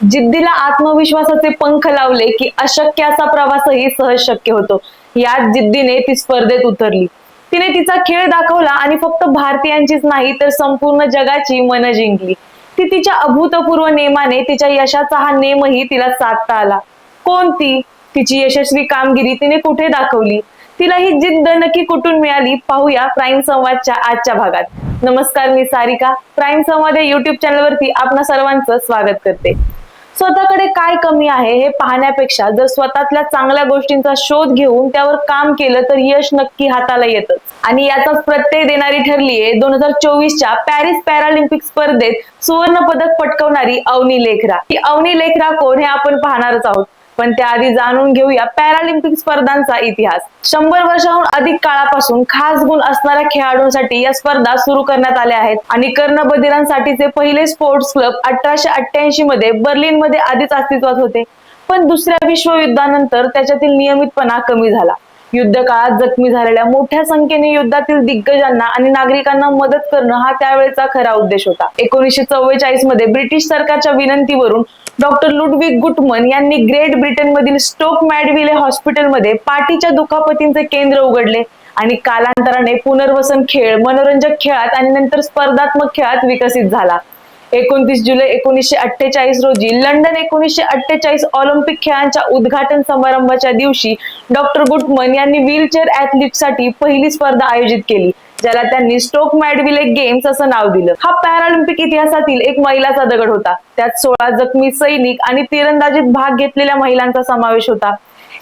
जिद्दीला आत्मविश्वासाचे पंख लावले की अशक्याचा प्रवासही सहज शक्य होतो. याच जिद्दीने ती स्पर्धेत उतरली. तिने तिचा खेळ दाखवला आणि फक्त भारतीयांचीच नाही तर संपूर्ण जगाची मन जिंकली. ती तिच्या अभूतपूर्व नेमाने तिच्या यशाचा हा नेमही तिला साधता आला. कोणती तिची यशस्वी कामगिरी तिने कुठे दाखवली? तिला ही जिद्द नक्की कुठून मिळाली? पाहूया प्राईम संवादच्या आजच्या भागात. नमस्कार मी सारिका. प्राईम संवाद या युट्यूब चॅनलवरती आपणा सर्वांचं स्वागत करते. स्वतःकडे काय कमी आहे हे पाहण्यापेक्षा जर स्वतःतल्या चांगल्या गोष्टींचा शोध घेऊन त्यावर काम केलं तर यश नक्की हाताला येतं आणि याचाच प्रत्यय देणारी ठरलीये दोन हजार चोवीसच्या पॅरिस पॅरालिम्पिक स्पर्धेत सुवर्ण पदक पटकवणारी अवनी लेखरा. ही अवनी लेखरा कोण हे आपण पाहणारच आहोत. पण त्याआधी जाणून घेऊया पॅरालिम्पिक स्पर्धांचा इतिहास. शंभर वर्षाहून अधिक काळापासून खास गुण असणाऱ्या खेळाडूंसाठी या स्पर्धा सुरू करण्यात आल्या आहेत. आणि कर्णबधिरांसाठीचे पहिले स्पोर्ट्स क्लब अठराशे अठ्ठ्याऐंशी मध्ये बर्लिनमध्ये आधीच अस्तित्वात होते. पण दुसऱ्या विश्वयुद्धानंतर त्याच्यातील नियमितपणा कमी झाला. युद्ध काळात जखमी झालेल्या मोठ्या संख्येने युद्धातील दिग्गजांना आणि नागरिकांना मदत करणं हा त्यावेळेचा खरा उद्देश होता. एकोणीसशे चव्वेचाळीसमध्ये ब्रिटिश सरकारच्या विनंतीवरून डॉक्टर लुडविक गुटमन यांनी ग्रेट ब्रिटन मधील स्टोक मॅडविले हॉस्पिटलमध्ये पाठीच्या दुखापतींचे केंद्र उघडले आणि कालांतराने पुनर्वसन खेळ मनोरंजक खेळात आणि नंतर स्पर्धात्मक खेळात विकसित झाला. एकोणतीस जुलै एकोणीसशे अठ्ठेचाळीस रोजी लंडन एकोणीसशे अठ्ठेचाळीस ऑलिम्पिक खेळांच्या उद्घाटन समारंभाच्या दिवशी डॉक्टर गुटमन यांनी व्हीलचेअरसाठी पहिली स्पर्धा आयोजित केली ज्याला त्यांनी स्टोक मॅडविले गेम्स असं नाव दिलं. हा पॅरालिम्पिक इतिहासातील एक महिलाचा दगड होता. त्यात सोळा जखमी सैनिक आणि तिरंदाजीत भाग घेतलेल्या महिलांचा समावेश होता.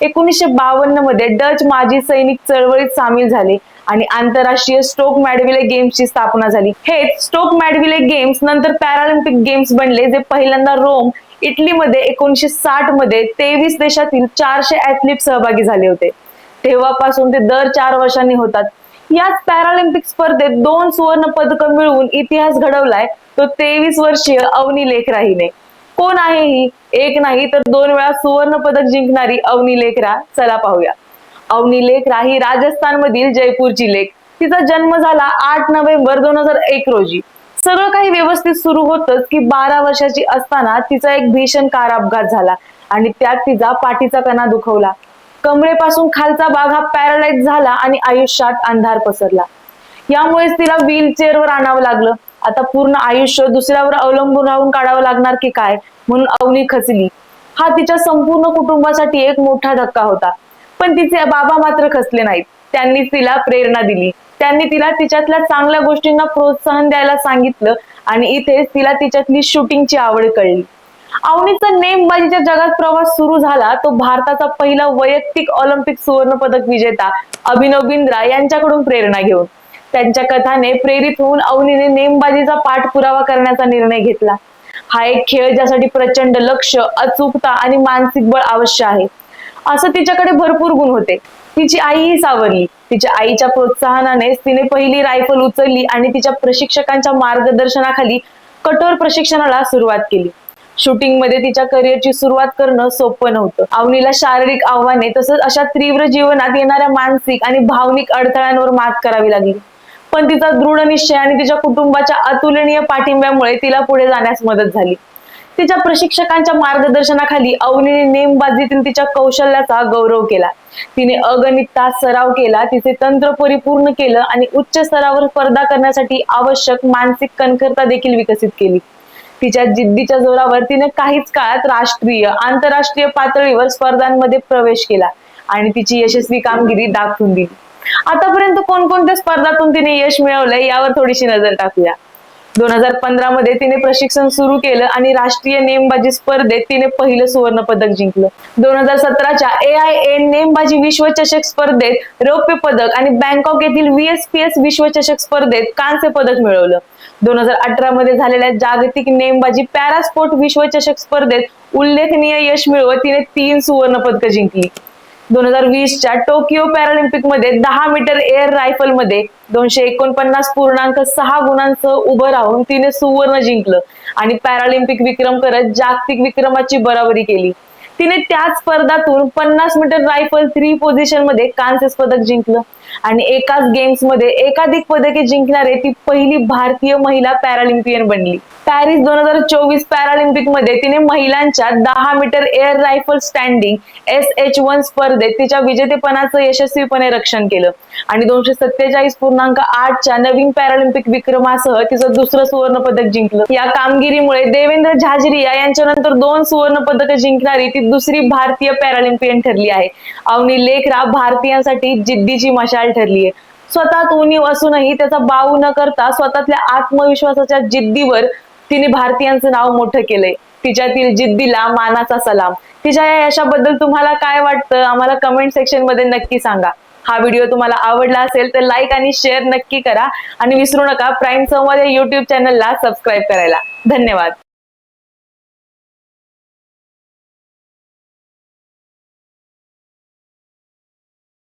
एकोणीसशे बावन्नमध्ये डच माजी सैनिक चळवळीत सामील झाले. आणि आंतरराष्ट्रीय स्टोक मॅडविले गेम्सची स्थापना झाली. हेच स्टोक मॅडविले गेम्स नंतर पॅरालिम्पिक गेम्स बनले जे पहिल्यांदा रोम इटलीमध्ये एकोणीसशे साठमध्ये तेवीस देशातील चारशे ऍथलीट सहभागी झाले होते. तेव्हापासून ते दर चार वर्षांनी होतात. याच पॅरालिम्पिक स्पर्धेत दोन सुवर्ण पदक मिळवून इतिहास घडवलाय तो तेवीस वर्षीय अवनी लेखरा हिने कोण आहे ही? एक नाही तर दोन वेळा सुवर्ण पदक जिंकणारी अवनी लेखरा चला पाहूया. अवनी लेख राही राजस्थान मधील जयपूरची लेख. तिचा जन्म झाला आठ नोव्हेंबर दोन हजार एक रोजी. सगळं काही व्यवस्थित सुरू होतच की बारा वर्षाची असताना तिचा एक भीषण कार अपघात झाला आणि त्यात तिचा पाठीचा कणा दुखवला. कमरेपासून खालचा भाग हा पॅरालाइज झाला आणि आयुष्यात अंधार पसरला. यामुळेच तिला व्हीलचेअरवर आणावं लागलं. आता पूर्ण आयुष्य दुसऱ्यावर अवलंबून राहून काढावं लागणार की काय? म्हणून अवनी खचली. हा तिच्या संपूर्ण कुटुंबासाठी एक मोठा धक्का होता. पण तिचे बाबा मात्र खसले नाहीत. त्यांनी तिला प्रेरणा दिली. त्यांनी तिला तिच्यातल्या चांगल्या गोष्टींना प्रोत्साहन द्यायला सांगितलं आणि इथेच तिला तिच्यातली शूटिंगची आवड कळली. अवनीचा नेमबाजीच्या जगात प्रवास सुरू झाला तो भारताचा पहिला वैयक्तिक ऑलिम्पिक सुवर्ण पदक विजेता अभिनव बिंद्रा यांच्याकडून प्रेरणा घेऊन. त्यांच्या कथाने प्रेरित होऊन अवनीने नेमबाजीचा पाठपुरावा करण्याचा निर्णय घेतला. हा एक खेळ ज्यासाठी प्रचंड लक्ष अचूकता आणि मानसिक बळ आवश्यक आहे. असं तिच्याकडे भरपूर गुण होते. तिची आईही सावरली. तिच्या आईच्या प्रोत्साहनाने तिने पहिली रायफल उचलली आणि तिच्या प्रशिक्षकांच्या मार्गदर्शनाखाली कठोर प्रशिक्षणाला सुरुवात केली. शूटिंगमध्ये तिच्या करिअरची सुरुवात करणं सोपं नव्हतं. अवनीला शारीरिक आव्हाने तसंच अशा तीव्र जीवनात येणाऱ्या मानसिक आणि भावनिक अडथळ्यांवर मात करावी लागली. पण तिचा दृढ निश्चय आणि तिच्या कुटुंबाच्या अतुलनीय पाठिंब्यामुळे तिला पुढे जाण्यास मदत झाली. तिच्या प्रशिक्षकांच्या मार्गदर्शनाखाली अवनीने नेमबाजीतील तिच्या कौशल्याचा गौरव केला. तिने अगणित तास सराव केला तिचे तंत्र परिपूर्ण केलं आणि उच्च स्तरावर स्पर्धा करण्यासाठी आवश्यक मानसिक कणखरता देखील विकसित केली. तिच्या जिद्दीच्या जोरावर तिने काहीच काळात राष्ट्रीय आंतरराष्ट्रीय पातळीवर स्पर्धांमध्ये प्रवेश केला आणि तिची यशस्वी कामगिरी दाखवून दिली. आतापर्यंत कोणकोणत्या स्पर्धातून तिने यश मिळवलंय यावर थोडीशी नजर टाकूया. दोन हजार पंधरा मध्ये तिने प्रशिक्षण सुरू केलं आणि राष्ट्रीय नेमबाजी स्पर्धेत तिने पहिलं सुवर्ण पदक जिंकलं. दोन हजार सतराच्या ए आय एन नेमबाजी विश्वचषक स्पर्धेत रौप्य पदक आणि बँकॉक येथील व्हीएसपीएस विश्वचषक स्पर्धेत कांस्य पदक मिळवलं. दोन हजार अठरा मध्ये झालेल्या जागतिक नेमबाजी पॅरास्पोर्ट विश्वचषक स्पर्धेत उल्लेखनीय यश मिळवत तिने तीन सुवर्ण पदक जिंकली. दोन हजार वीसच्या टोकियो पॅरालिम्पिकमध्ये दहा मीटर एअर रायफलमध्ये दोनशे एकोणपन्नास पूर्णांक सहा गुणांसह उभं राहून तिने सुवर्ण जिंकलं आणि पॅरालिम्पिक विक्रम करत जागतिक विक्रमाची बराबरी केली. तिने त्याच स्पर्धातून पन्नास मीटर रायफल थ्री पोझिशनमध्ये कांस्य पदक जिंकलं. आणि एकाच गेम्समध्ये एकाधिक पदके जिंकणारे ती पहिली भारतीय महिला पॅरालिम्पियन बनली. पॅरिस दोन हजार चोवीस पॅरालिम्पिकमध्ये तिने महिलांच्या दहा metre air rifle standing S H one स्पर्धेत तिच्या विजेतेपणाचं यशस्वीपणे रक्षण केलं. आणि दोनशे सत्तेचाळीस पूर्णांक आठच्या नवीन पॅरालिम्पिक विक्रमासह तिचं दुसरं सुवर्ण पदक जिंकलं. या कामगिरीमुळे देवेंद्र झाजरिया यांच्यानंतर दोन सुवर्ण पदक जिंकणारी ती दुसरी भारतीय पॅरालिम्पियन ठरली आहे. अवनी लेखरा भारतीयांसाठी जिद्दीची मशाल ठरलीये स्वतःत उणीव असूनही त्याचा बाऊ न करता स्वतःतल्या आत्मविश्वासाच्या जिद्दीवर तिने भारतीयांचं नाव मोठं केलंय. तिच्यातील जिद्दीला मानाचा सलाम. तिच्या या यशाबद्दल तुम्हाला काय वाटतं? आम्हाला कमेंट सेक्शनमध्ये नक्की सांगा. हा व्हिडिओ तुम्हाला आवडला असेल तर लाईक आणि शेअर नक्की करा. आणि विसरू नका प्राईम संवाद या युट्यूब चॅनलला सबस्क्राईब करायला. धन्यवाद.